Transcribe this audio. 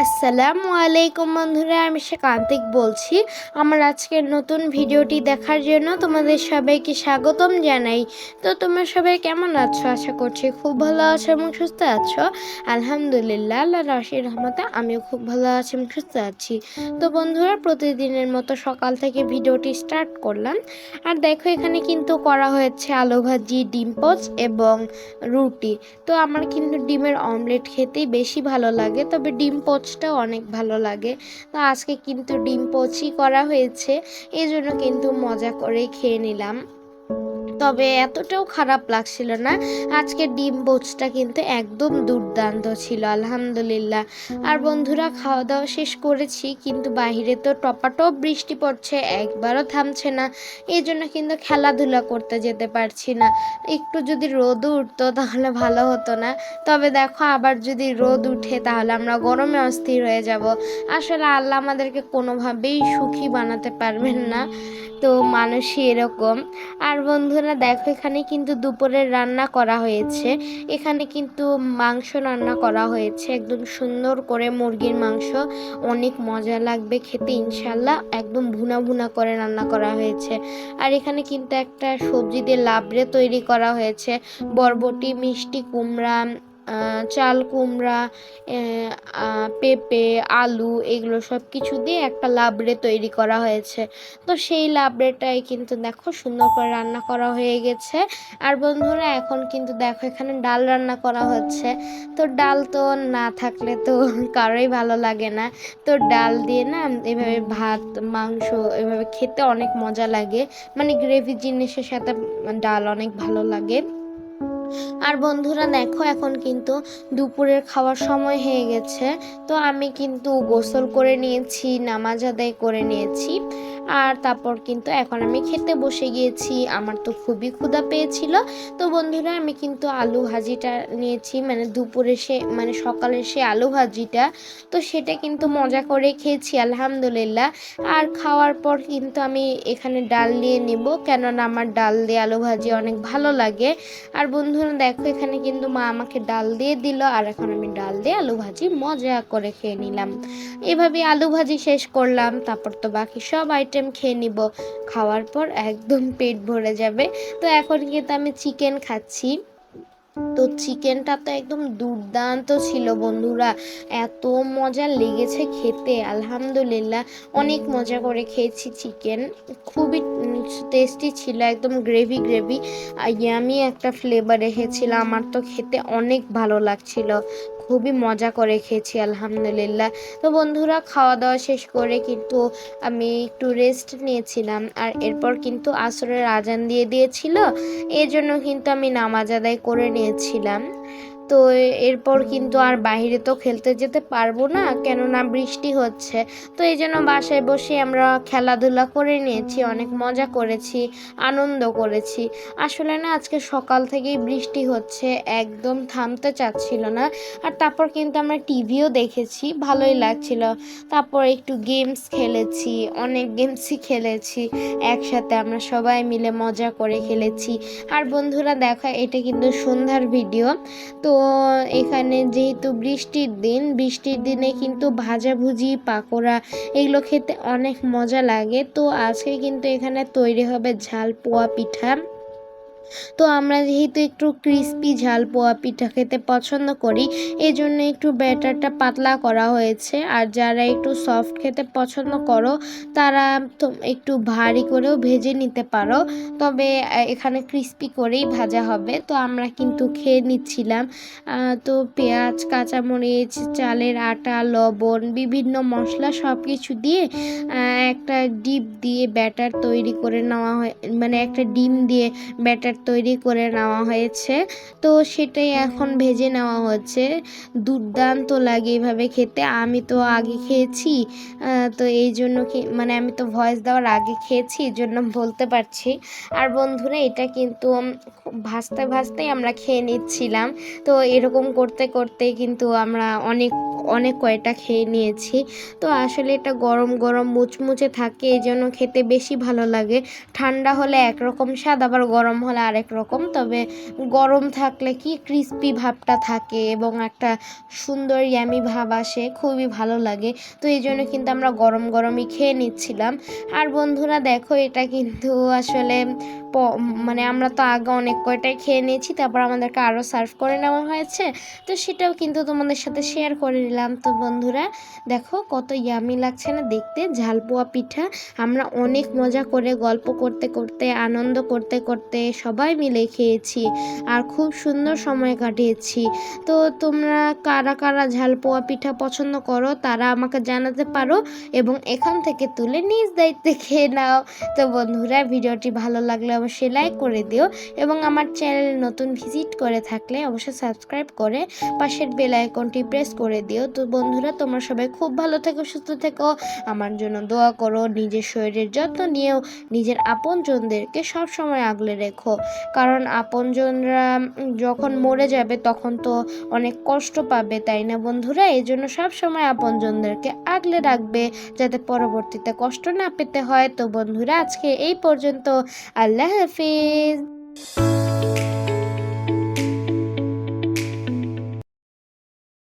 আসসালামু আলাইকুম বন্ধুরা, আমি সে কান্তিক বলছি। আমার আজকের নতুন ভিডিওটি দেখার জন্য তোমাদের সবাইকে স্বাগতম জানাই। তো তোমরা সবাই কেমন আছো? আশা করছি খুব ভালো আছো এবং সুস্থ আছো। আলহামদুলিল্লাহ আল্লাহ রাশির রহমতে আমিও খুব ভালো আছি এবং সুস্থ আছি। তো বন্ধুরা, প্রতিদিনের মতো সকাল থেকে ভিডিওটি স্টার্ট করলাম। আর দেখো, এখানে কিন্তু করা হয়েছে আলু ভাজি, ডিম পোচ এবং রুটি। তো আমার কিন্তু ডিমের অমলেট খেতেই বেশি ভালো লাগে, তবে ডিম পোচটাও অনেক ভালো লাগে। তো আজকে কিন্তু ডিম পোচই করা হয়েছে এই জন্য কিন্তু মজা করেই খেয়ে নিলাম। তবে এতটাও খারাপ লাগছিল না। আজকে ডিম পোচটা কিন্তু একদম দুর্দান্ত ছিল, আলহামদুলিল্লাহ। আর বন্ধুরা খাওয়া দাওয়া শেষ করেছি, কিন্তু বাইরে তো টপাটপ বৃষ্টি পড়ছে, একবারও থামছে না। এই জন্য কিন্তু খেলাধুলা করতে যেতে পারছি না। একটু যদি রোদ উঠতো তাহলে ভালো হতো না। তবে দেখো, আবার যদি রোদ উঠে তাহলে আমরা গরমে অস্থির হয়ে যাব। আসলে আল্লাহ আমাদেরকে কোনোভাবেই সুখী বানাতে পারবেন না। তো মানুষই এরকম। আর বন্ধুরা দেখো এখানে কিন্তু দুপুরের রান্না করা হয়েছে। এখানে কিন্তু মাংস রান্না করা হয়েছে। একদম সুন্দর করে মুরগির মাংস। অনেক মজা লাগবে খেতে ইনশাল্লাহ একদম ভুনা ভুনা করে রান্না করা হয়েছে। আর এখানে কিন্তু একটা সবজি দিয়ে লাবড়ে তৈরি করা হয়েছে। বরবটি, মিষ্টি কুমড়া চাল, কুমড়া পেঁপে, আলু এগুলো সব কিছু দিয়ে একটা লাবড়ে তৈরি করা হয়েছে। তো সেই লাবড়েটাই কিন্তু দেখো সুন্দর করে রান্না করা হয়ে গেছে। আর বন্ধুরা, এখন কিন্তু দেখো এখানে ডাল রান্না করা হচ্ছে। তো ডাল তো না থাকলে তো কারোই ভালো লাগে না। তো ডাল দিয়ে না এভাবে ভাত, মাংস এভাবে খেতে অনেক মজা লাগে। মানে গ্রেভি জিনিসের সাথে ডাল অনেক ভালো লাগে। আর বন্ধুরা দেখো, এখন কিন্তু দুপুরের খাওয়ার সময় হয়ে গেছে। তো আমি কিন্তু গোসল করে নিয়েছি, নামাজ আদায় করে নিয়েছি। আর তারপর কিন্তু এখন আমি খেতে বসে গিয়েছি। আমার তো খুবই ক্ষুধা পেয়েছিল। তো বন্ধুরা, আমি কিন্তু আলু ভাজিটা নিয়েছি। মানে দুপুরে সে মানে সকালে সে আলু ভাজিটা। তো সেটা কিন্তু মজা করে খেয়েছি, আলহামদুলিল্লাহ। আর খাওয়ার পর কিন্তু আমি এখানে ডাল দিয়ে নিব। কেননা আমার ডাল দিয়ে আলু ভাজি অনেক ভালো লাগে। আর বন্ধুরা, দেখো এখানে কিন্তু মা আমাকে ডাল দিয়ে দিল। আর এখন আমি ডাল দিয়ে আলু ভাজি মজা করে খেয়ে নিলাম। এভাবে আলু ভাজি শেষ করলাম। তারপর তো বাকি সব আইটেম খেয়ে নিব। খাওয়ার পর একদম পেট ভরে যাবে। তো এখন কিন্তু আমি চিকেন খাচ্ছি। তো চিকেনটা তো একদম দুর্দান্ত ছিল বন্ধুরা। এত মজা লেগেছে খেতে, আলহামদুলিল্লাহ। অনেক মজা করে খেয়েছি চিকেন খুবই টেস্টি ছিল, একদম গ্রেভি গ্রেভি ইয়ামি একটা ফ্লেভার রেখেছিল। আমার তো খেতে অনেক ভালো লাগছিল। খুবই মজা করে খেয়েছি, আলহামদুলিল্লাহ। তো বন্ধুরা খাওয়া দাওয়া শেষ করে কিন্তু আমি একটু রেস্ট নিয়েছিলাম আর এরপর কিন্তু আসরের আজান দিয়ে দিয়েছিল। এই জন্য কিন্তু আমি নামাজ আদায় করে নিয়েছিলাম। তো এরপর কিন্তু আর বাইরে তো খেলতে যেতে পারব না, কেননা বৃষ্টি হচ্ছে। তো এই জন্য বাসায় বসে আমরা খেলাধুলা করে নিয়েছি, অনেক মজা করেছি, আনন্দ করেছি। আসলে না, আজকে সকাল থেকেই বৃষ্টি হচ্ছে, একদম থামতে চাচ্ছিল না। আর তারপর কিন্তু আমরা টিভিও দেখেছি, ভালোই লাগছিল। তারপর একটু গেমস খেলেছি, অনেক গেমসই খেলেছি, একসাথে আমরা সবাই মিলে মজা করে খেলেছি। আর বন্ধুরা, দেখো, এটা কিন্তু সন্ধ্যার ভিডিও। তো এখানে যেহেতু বৃষ্টির দিন, বৃষ্টির দিনে কিন্তু ভাজাভুজি, পাকোড়া এগুলো খেতে অনেক মজা লাগে। তো আজকে কিন্তু এখানে তৈরি হবে ঝাল পোয়া পিঠা। তো আমরা যেহেতু একটু ক্রিস্পি ঝাল পোয়া পিঠা খেতে পছন্দ করি এই জন্য একটু ব্যাটারটা পাতলা করা হয়েছে। আর যারা একটু সফট খেতে পছন্দ করো, তারা একটু ভারী করেও ভেজে নিতে পারো। তবে এখানে ক্রিস্পি করেই ভাজা হবে। তো আমরা কিন্তু খেয়ে নিচ্ছিলাম। তো পেঁয়াজ, কাঁচামরিচ, চালের আটা, লবণ, বিভিন্ন মশলা সব কিছু দিয়ে একটা ডিপ দিয়ে ব্যাটার তৈরি করে নেওয়া হয় মানে একটা ডিম দিয়ে ব্যাটার তৈরি করে নেওয়া হয়েছে। তো সেটাই এখন ভেজে নেওয়া হচ্ছে। দুর্দান্ত লাগে এভাবে খেতে। আমি তো আগে খেয়েছি তো এই জন্য মানে আমি তো ভয়েস দেওয়ার আগে খেয়েছি, এই জন্য বলতে পারছি। আর বন্ধুরা, এটা কিন্তু ভাজতে ভাজতেই আমরা খেয়ে নিচ্ছিলাম। তো এরকম করতে করতে কিন্তু আমরা অনেক অনেক কয়টা খেয়ে নিয়েছি। তো আসলে এটা গরম গরম, মুচমুচে থাকে, এই জন্য খেতে বেশি ভালো লাগে। ঠান্ডা হলে একরকম স্বাদ, আবার গরম হলে আরেক রকম। তবে গরম থাকলে কি ক্রিস্পি ভাবটা থাকে এবং একটা সুন্দর ইয়ামি ভাব আসে, খুবই ভালো লাগে। তো এই জন্য কিন্তু আমরা গরম গরমই খেয়ে নিচ্ছিলাম। আর বন্ধুরা দেখো, এটা কিন্তু আসলে মানে আমরা তো আগে অনেক কয়টাই খেয়ে নিয়েছি, তারপর আমাদেরকে আরও সার্ভ করে নেওয়া হয়েছে। তো সেটাও কিন্তু তোমাদের সাথে শেয়ার করে নিলাম। তো বন্ধুরা, দেখো কত ইয়ামি লাগছে না দেখতে। ঝালপোয়া পিঠা, আমরা অনেক মজা করে গল্প করতে করতে, আনন্দ করতে করতে সবাই মিলে খেয়েছি আর খুব সুন্দর সময় কাটিয়েছি। তো তোমরা কারা কারা ঝালপোয়া পিঠা পছন্দ করো, তারা আমাকে জানাতে পারো এবং এখান থেকে তুলে নিজ দায়িত্বে খেয়ে নাও। তো বন্ধুরা, ভিডিওটি ভালো লাগলে অবশ্যই লাইক করে দিও এবং আমার চ্যানেল নতুন ভিজিট করে থাকলে অবশ্যই সাবস্ক্রাইব করে পাশের বেল আইকনটি প্রেস করে দিও। তো বন্ধুরা, তোমরা সবাই খুব ভালো থেকো, সুস্থ থেকো। আমার জন্য দোয়া করো, নিজের শরীরের যত্ন নিয়েও নিজের আপনজনদেরকে সবসময় আগলে রেখো। কারণ আপনজনরা যখন মরে যাবে, তখন তো অনেক কষ্ট পাবে, তাই না বন্ধুরা? এই জন্য সবসময় আপনজনদেরকে আগলে রাখবে, যাতে পরবর্তীতে কষ্ট না পেতে হয়। তো বন্ধুরা, আজকে এই পর্যন্ত। আল্লাহ হাফিজ